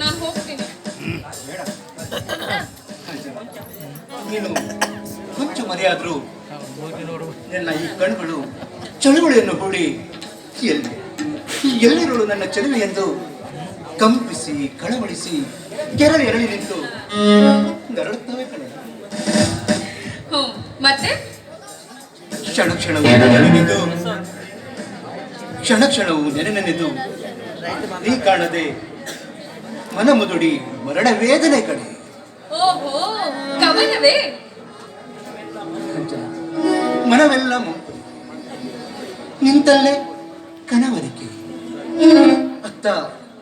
ನಾನು ಹೋಗ್ತೀನಿ ನೀನು ಕೊಂಚ ಮರೆಯಾದ್ರೂ ನನ್ನ ಈ ಕಣ್ಗಳು ಚಳುವಳಿಯನ್ನು ಹೂಡಿ ಎಲ್ಲಿ ಎಲ್ಲಿರುಳು ನನ್ನ ಚಳುವೆ ಎಂದು ಕಂಪಿಸಿ ಕಳವಳಿಸಿ ಕೆರಳಿ ಎರಳಿ ನಿಂತು ನರಳುತ್ತವೆ ಕಣೆ. ಮತ್ತೆ? ಕ್ಷಣ ಕ್ಷಣವು ನೆನೆದು ಕ್ಷಣ ಕ್ಷಣವು ನೆನೆನೆನೆದು ನೀ ಕಾಣದೆ ಮನ ಮುದುಡಿ ಮರಣ ವೇದನೆ ಕಣೆ. ಓಹೋ ಕವನವೇ? ಮನವೆಲ್ಲ ಮುಂಪು. ನಿಂತಲ್ಲೇ ಕನವರಿಕೆ. ಅತ್ತ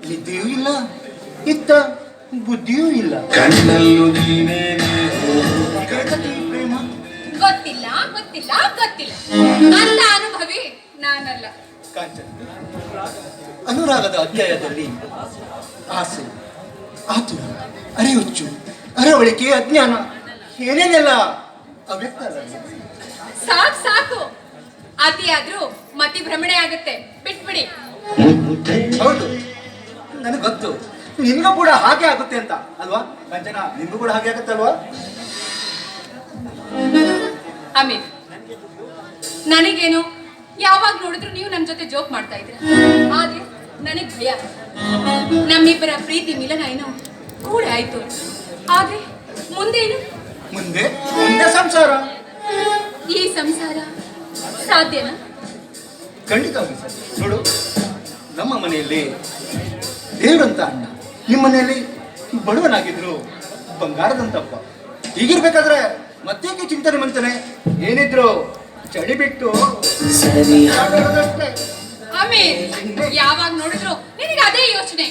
ನಿದ್ದೆಯೂ ಇಲ್ಲ ಇತ್ತ ಬುದ್ಧಿಯೂ ಇಲ್ಲ. ಕಣ್ಣಲ್ಲೂ ನೀನೇ ಪ್ರೇಮ? ಗೊತ್ತಿಲ್ಲ ಗೊತ್ತಿಲ್ಲ ಗೊತ್ತಿಲ್ಲ. ಅಂತ ಅನುಭವಿ ನಾನಲ್ಲ. ಕಾಂಚನ ಅನುರಾಗದ ಅಧ್ಯಾಯದಲ್ಲಿ ಆಸೆ ಆತುರ ಅರೆಯುಚ್ಚು ಅರವಳಿಕೆ ಅಜ್ಞಾನ ಏನೇನೆಲ್ಲ ಸಾಕು ಸಾಕು. ಅತಿಯಾದ್ರೂ ಮತಿ ಭ್ರಮಣೆ ಆಗುತ್ತೆ. ಬಿಟ್ಬಿಡಿ. ಹೌದು. ನನಗೆ ಗೊತ್ತು. ನಿನ್ಗೂ ಕೂಡ ಹಾಗೆ ಆಗುತ್ತೆ ಅಂತ ಅಲ್ವಾ? ಕಂಚನ ನಿನ್ಗೂ ಕೂಡ ಹಾಗೆ ಆಗುತ್ತೆ ಅಲ್ವಾ? ಅಮಿತ್ ನನಗೇನು? ಯಾವಾಗ ನೋಡಿದ್ರು ನೀವು ನನ್ನ ಜೊತೆ ಜೋಕ್ ಮಾಡ್ತಾ ಇದ್ರಿ ಆದ್ರೆ ನನಗೆ ಭಯ ನಮ್ಮಿಬ್ಬರ ಪ್ರೀತಿ ಮಿಲನ ಏನೋ ಕೂಡ ಆಯ್ತು. ಆದ್ರೆ ಮುಂದೇನು? ಮುಂದೆ ಮುಂದೆ ಸಂಸಾರ. ಈ ಸಂಸಾರ ಸಾಧ್ಯನಾ? ಖಂಡಿತವಾಗಿ ಸರ್. ನೋಡು ನಮ್ಮ ಮನೆಯಲ್ಲಿ ದೇವರಂತ ಅಣ್ಣ. ನಿಮ್ಮ ಮನೆಯಲ್ಲಿ ಬಡವನಾಗಿದ್ರು ಬಂಗಾರದಂತಪ್ಪ ಹೀಗಿರ್ಬೇಕಾದ್ರೆ ಮತ್ತೇಕೆ ಚಿಂತನೆ ಮಾಡ್ತಾನೆ? ಏನಿದ್ರು ಚಳಿ ಬಿಟ್ಟು ಆಡೋದಷ್ಟೇ. ಅಮಿತ್ ಯಾವಾಗ ನೋಡಿದ್ರು ನಿನಗೆ ಅದೇ ಯೋಚನೆ.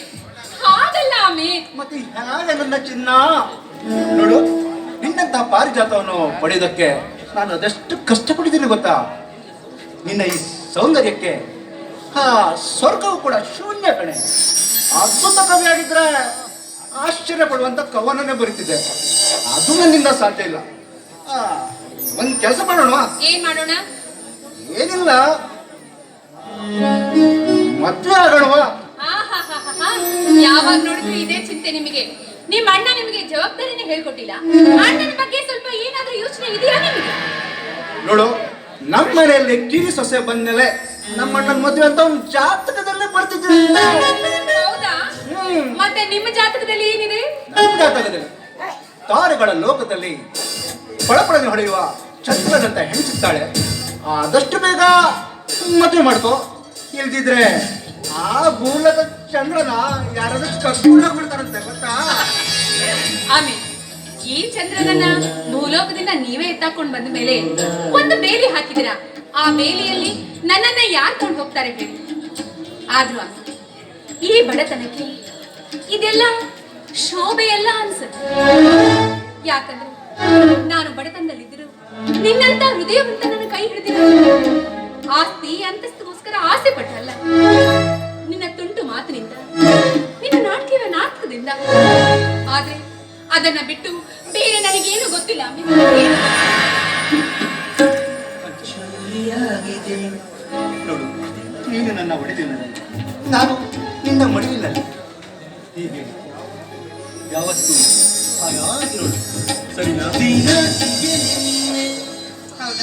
ಹಾಗಲ್ಲ ಅಮಿತ್ ಮತ್ತೆ ಹೇಗೆ ನನ್ನ ಚಿನ್ನ. ನೋಡು ನಿನ್ನಂತ ಪಾರಿಜಾತವನ್ನು ಪಡೆಯೋದಕ್ಕೆ ನಾನು ಅದೆಷ್ಟು ಕಷ್ಟಪಟ್ಟಿದ್ದೀನಿ ಗೊತ್ತಾ? ನಿನ್ನ ಈ ಸೌಂದರ್ಯಕ್ಕೆ ಹಾ ಸ್ವರ್ಗವು ಕೂಡ ಶೂನ್ಯ ಕಣೆ. ಅದ್ಭುತ ಕವಿಯಾಗಿದ್ರೆ ಆಶ್ಚರ್ಯ ಪಡುವಂತ ಕವನನ್ನೇ ಬರೀತಿದ್ದೆ ಅದು ನನ್ನಿಂದ ಸಾಧ್ಯ ಇಲ್ಲ. ಆ, ಒಂದ್ ಕೆಲಸ ಮಾಡೋಣ ಏನ್ ಮಾಡೋಣ? ಏನಿಲ್ಲ. ಮದ್ವೆ ಆಗೋಣವಾ. ಯಾವಾಗ ನೋಡಿದ್ರು ಇದೇ ಚಿಂತೆ ನಿಮಗೆ. ನಿಮ್ಮ ಅಣ್ಣ ನಿಮಗೆ ಜವಾಬ್ದಾರಿನೇ ಹೇಳ್ಕೊಟ್ಟಿಲ್ಲ. ಅಣ್ಣನ ಬಗ್ಗೆ ಸ್ವಲ್ಪ ಏನಾದ್ರೂ ಯೋಚನೆ ಇದೆಯಾ ನಿಮಗೆ? ನೋಡು ನಮ್ಮ ಮನೆಯಲ್ಲಿ ಕಿರಿ ಸೊಸೆ ಬಂದ್ಮೇಲೆ ನಮ್ಮ ಅಣ್ಣನ ಮದುವೆ ಅಂತ ಒಂದು ಜಾತಕದಲ್ಲೇ ಬರ್ತಿದ್ದಿಲ್ಲ ಹೌದಾ. ಮತ್ತೆ ನಿಮ್ಮ ಜಾತಕದಲ್ಲಿ ಏನಿದೆ? ನಮ್ಮ ಜಾತಕದಲ್ಲಿ ತಾರೆಗಳ ಲೋಕದಲ್ಲಿ ಪಳಪಳನೆ ಹೊಡೆಯುವ ಚಂದ್ರನಂತ ಹೆಣಿಸುತ್ತಾಳೆ ಆದಷ್ಟು ಬೇಗ ಮದುವೆ ಮಾಡ್ಕೋ. ಇಲ್ದಿದ್ರೆ ಆ ಭೂಲದ ಚಂದ್ರನ ಯಾರಾದ್ರೂ ಕರ್ಕೊಂಡು ಬಿಡ್ತಾರಂತೆ ಗೊತ್ತಾ? ಆಮೇಲೆ ಈ ಚಂದ್ರನನ್ನ ಭೂಲೋಕದಿಂದ ನೀವೇ ಎತ್ತಾಕೊಂಡ್ ಬಂದ ಮೇಲೆ ಒಂದು ಬೇಲಿ ಹಾಕಿದಿರ ಆ ಬೇಲಿಯಲ್ಲಿ ನನ್ನನ್ನ ಯಾರು ಕೊಂಡು ಹೋಗ್ತಾರೆ ಹೇಳಿ. ಆದ್ರೂ ಈ ಬಡತನಕ್ಕೆ ಇದೆಲ್ಲ ಶೋಭೆಯಲ್ಲ ಅನ್ಸುತ್ತೆ. ಯಾಕಂದ್ರೆ ನಾನು ಬಡತನದಲ್ಲಿದ್ದರು ನಿನ್ನಂತ ಹೃದಯವಂತ ನನ್ನ ಕೈ ಹಿಡಿದಿರ ಆಸ್ತಿ ಅಂತಸ್ತಿಗೋಸ್ಕರ ಆಸೆ ಪಟ್ಟಲ್ಲ ನಿನ್ನ ತುಂಟು ಮಾತಿನಿಂದ, ನಿನ್ನ ನಾಟಕೀಯ ನಾಟಕದಿಂದ ಆದ್ರೆ ಅದನ್ನ ಬಿಟ್ಟು ಬೇರೆ ನನಗೇನು ಗೊತ್ತಿಲ್ಲ? ನೋಡು ನೀನು ನನ್ನ ಒಡೆದಿನಲ್ಲಿ ನಾನು ನಿನ್ನ ಮಡಿಲಿಲ್ಲ ಹೀಗೆ ಯಾವತ್ತು ಸರಿನಾ?